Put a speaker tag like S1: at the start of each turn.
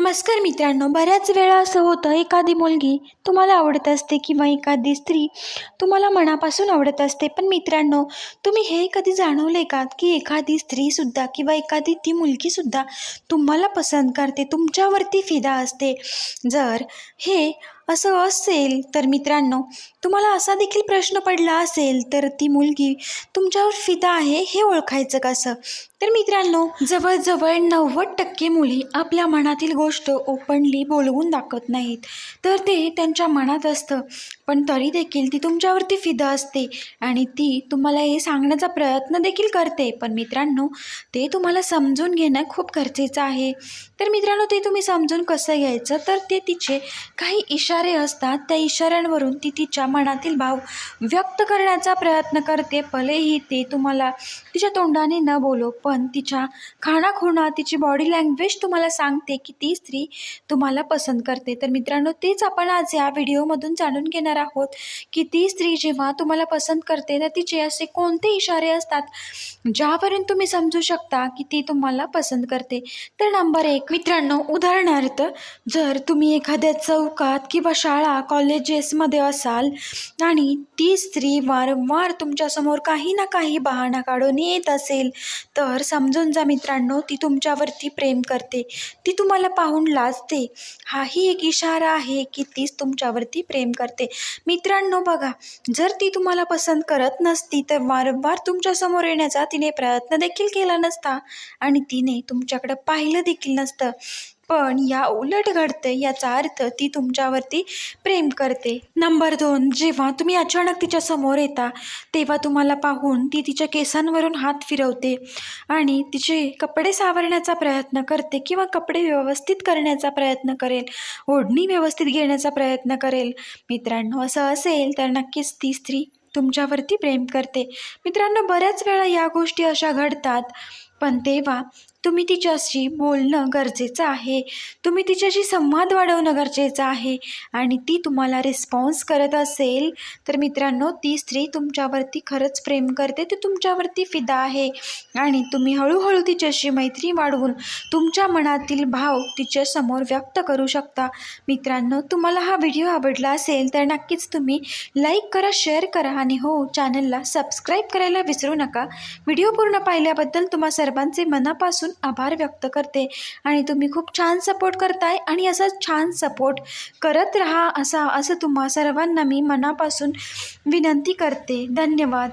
S1: नमस्कार मित्रांनो बऱ्याच वेळा असं होतं एखादी मुलगी तुम्हाला आवडत असते किंवा एखादी स्त्री तुम्हाला मनापासून आवडत असते. पण मित्रांनो तुम्ही हे कधी जाणवले का की एखादी स्त्रीसुद्धा किंवा एखादी ती मुलगीसुद्धा तुम्हाला पसंत करते तुमच्यावरती फिदा असते? जर हे असं असेल तर मित्रांनो तुम्हाला असा देखील प्रश्न पडला असेल तर ती मुलगी तुमच्यावर फिदा आहे हे ओळखायचं कसं तर मित्रांनो जवळजवळ नव्वद टक्के मुली आपल्या मनातील गोष्ट ओपनली बोलवून दाखवत नाहीत. तर ते त्यांच्या मनात असतं पण तरी देखील ती तुमच्यावरती फिदा असते आणि ती तुम्हाला हे सांगण्याचा प्रयत्न देखील करते. पण मित्रांनो ते तुम्हाला समजून घेणं खूप गरजेचं आहे. तर मित्रांनो ते तुम्ही समजून कसं घ्यायचं? तर ते तिचे काही इशारे असतात त्या इशाऱ्यांवरून ती तिच्या मनातील भाव व्यक्त करण्याचा प्रयत्न करते. भलेही ते तुम्हाला तिच्या तोंडाने न बोलो पण तिच्या खाणाखुणा तिची बॉडी लँग्वेज तुम्हाला सांगते की ती स्त्री तुम्हाला पसंत करते. तर मित्रांनो तेच आपण आज या व्हिडिओमधून जाणून घेणार आहोत की ती स्त्री जेव्हा तुम्हाला पसंत करते तर तिचे असे कोणते इशारे असतात ज्यावरून तुम्ही समजू शकता की ती तुम्हाला पसंत करते? तर नंबर एक मित्रांनो उदाहरणार्थ जर तुम्ही एखाद्या चौकात किंवा शाळा कॉलेजेसमध्ये असाल आणि ती स्त्री वारंवार तुमच्यासमोर काही ना काही बहाणा काढून येत असेल तर समजून जा मित्रांनो ती तुमच्यावरती प्रेम करते. ती तुम्हाला पाहून लाजते. हाही एक इशारा आहे की तीच तुमच्यावरती प्रेम करते. मित्रांनो बघा जर ती तुम्हाला पसंत करत नसती तर वारंवार तुमच्यासमोर येण्याचा तिने प्रयत्न देखील केला नसता आणि तिने तुमच्याकडं पाहिलं देखील नसतं. पण या उलट घडते याचा अर्थ ती तुमच्यावरती प्रेम करते. नंबर दोन जेव्हा तुम्ही अचानक तिच्या समोर येता तेव्हा तुम्हाला पाहून ती तिच्या केसांवरून हात फिरवते आणि तिचे कपडे सावरण्याचा प्रयत्न करते किंवा कपडे व्यवस्थित करण्याचा प्रयत्न करेल ओढणी व्यवस्थित घेण्याचा प्रयत्न करेल. मित्रांनो असं असेल तर नक्कीच ती स्त्री तुमच्यावरती प्रेम करते. मित्रांनो बऱ्याच वेळा या गोष्टी अशा घडतात पण तेव्हा तुम्ही तिच्याशी बोलणं गरजेचं आहे. तुम्ही तिच्याशी संवाद वाढवणं गरजेचं आहे. आणि ती तुम्हाला रिस्पॉन्स करत असेल तर मित्रांनो ती स्त्री तुमच्यावरती खरंच प्रेम करते. ती तुमच्यावरती फिदा आहे. आणि तुम्ही हळूहळू तिच्याशी मैत्री वाढवून तुमच्या मनातील भाव तिच्यासमोर व्यक्त करू शकता. मित्रांनो तुम्हाला हा व्हिडिओ आवडला असेल तर नक्कीच तुम्ही लाईक करा शेअर करा आणि हो चॅनलला सबस्क्राईब करायला विसरू नका. व्हिडिओ पूर्ण पाहिल्याबद्दल तुम्हा सर्वांचे मनापासून आभार व्यक्त करते. आणि तुम्ही खूप छान सपोर्ट करताय आणि असं छान सपोर्ट करत राहा असा असं तुम्हा सर्वांना मी मनापासून विनंती करते. धन्यवाद.